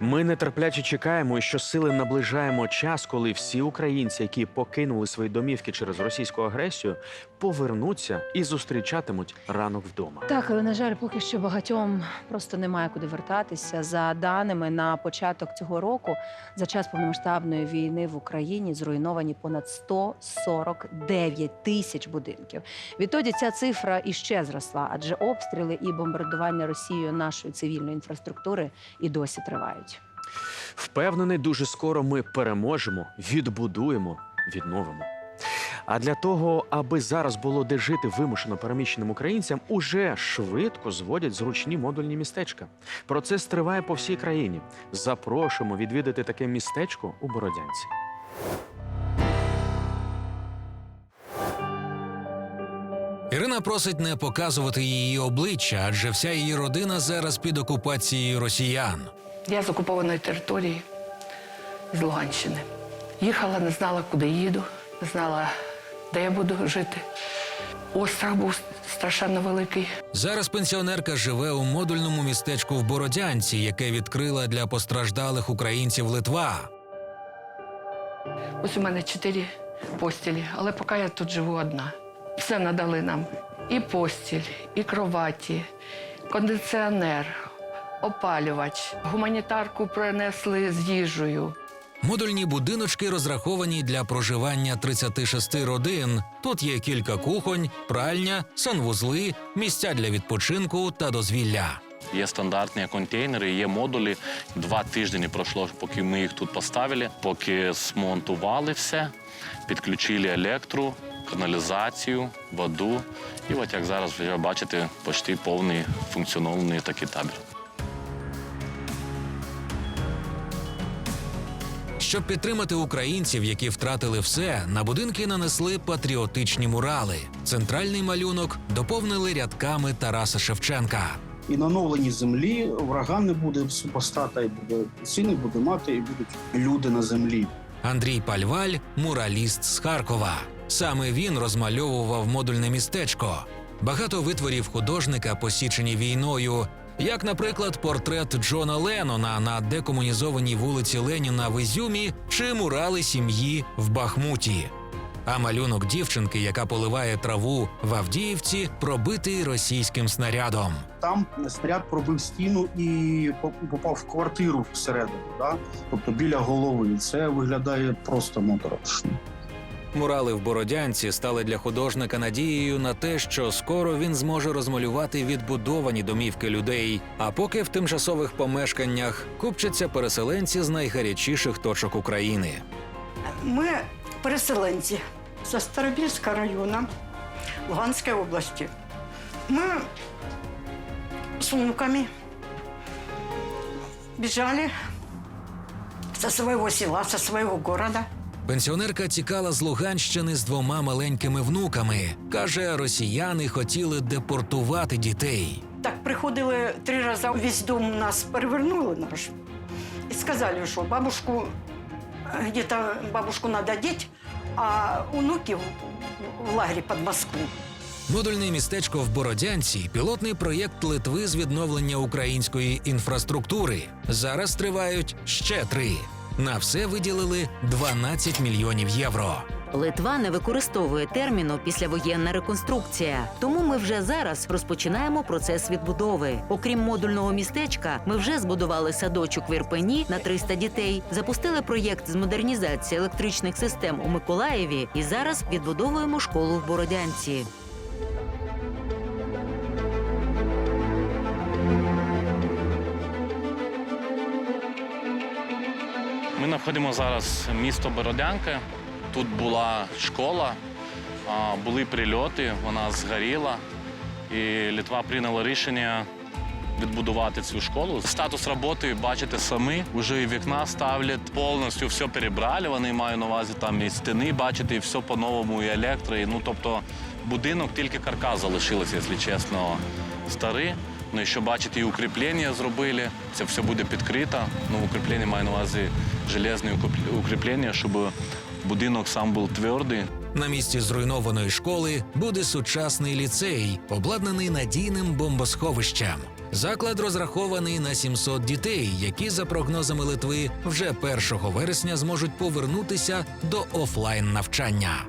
Ми нетерпляче чекаємо і щосили наближаємо час, коли всі українці, які покинули свої домівки через російську агресію, повернуться і зустрічатимуть ранок вдома. Так, але на жаль, поки що багатьом просто немає куди вертатися. За даними на початок цього року, за час повномасштабної війни в Україні зруйновані понад 149 тисяч будинків. Відтоді ця цифра іще зросла, адже обстріли і бомбардування Росією нашої цивільної інфраструктури і досі тривають. Впевнений, дуже скоро ми переможемо, відбудуємо, відновимо. А для того, аби зараз було де жити вимушено переміщеним українцям, уже швидко зводять зручні модульні містечка. Процес триває по всій країні. Запрошуємо відвідати таке містечко у Бородянці. Ірина просить не показувати її обличчя, адже вся її родина зараз під окупацією росіян. Я з окупованої території з Луганщини. Їхала, не знала, куди їду, не знала, де я буду жити. Острах був страшенно великий. Зараз пенсіонерка живе у модульному містечку в Бородянці, яке відкрила для постраждалих українців Литва. Ось у мене чотири постілі, але поки я тут живу одна. Все надали нам: і постіль, і кроваті, кондиціонер, опалювач, гуманітарку принесли з їжею. Модульні будиночки розраховані для проживання 36 родин. Тут є кілька кухонь, пральня, санвузли, місця для відпочинку та дозвілля. Є стандартні контейнери, є модулі. Два тижні не пройшло, поки ми їх тут поставили, поки змонтували все, підключили електро, каналізацію, воду. І от як зараз ви бачите, почти повний функціональний такий табір. Щоб підтримати українців, які втратили все, на будинки нанесли патріотичні мурали. Центральний малюнок доповнили рядками Тараса Шевченка. І на оновленій землі врага не буде супостата, і буде сини, буде мати, і будуть люди на землі. Андрій Пальваль мураліст з Харкова. Саме він розмальовував модульне містечко. Багато витворів художника посічені війною, як, наприклад, портрет Джона Леннона на декомунізованій вулиці Леніна в Ізюмі чи мурали сім'ї в Бахмуті. А малюнок дівчинки, яка поливає траву в Авдіївці, пробитий російським снарядом. Там снаряд пробив стіну і по- попав в квартиру всередину, да? тобто біля голови. Це виглядає просто моторошно. Мурали в Бородянці стали для художника надією на те, що скоро він зможе розмалювати відбудовані домівки людей. А поки в тимчасових помешканнях купчаться переселенці з найгарячіших точок України. Ми переселенці зі Старобільського району Луганської області. Ми з внуками біжали со своего села, со своего города. Пенсіонерка тікала з Луганщини з двома маленькими внуками. каже, росіяни хотіли депортувати дітей. Так приходили три рази, весь дом нас перевернули наш. І сказали, що бабушку, е, где-то бабушку надо деть, а онуків в лагері під Москву. Модульне містечко в Бородянці пілотний проєкт Литви з відновлення української інфраструктури. Зараз тривають ще три. На все виділили 12 мільйонів євро. Литва не використовує терміну післявоєнна реконструкція, тому ми вже зараз розпочинаємо процес відбудови. Окрім модульного містечка, ми вже збудували садочок в Ірпені на 300 дітей, запустили проєкт з модернізації електричних систем у Миколаєві і зараз відбудовуємо школу в Бородянці. Ми знаходимо зараз місто Бородянка. Тут була школа, були прильоти, вона згоріла. І Литва прийняла рішення відбудувати цю школу. Статус роботи бачите самі. Уже і вікна ставлять, повністю все перебрали. Вони маю на увазі там і стіни, бачите, і все по-новому, і електро. І, ну, тобто будинок тільки каркас залишилося, якщо чесно, старий. Ну і що бачите, і укріплення зробили. Це все буде підкрито. Ну, укріплення маю на увазі железне укріп- укріплення, щоб Будинок сам був твердий. На місці зруйнованої школи буде сучасний ліцей, обладнаний надійним бомбосховищем. Заклад розрахований на 700 дітей, які, за прогнозами Литви, вже 1 вересня зможуть повернутися до офлайн навчання.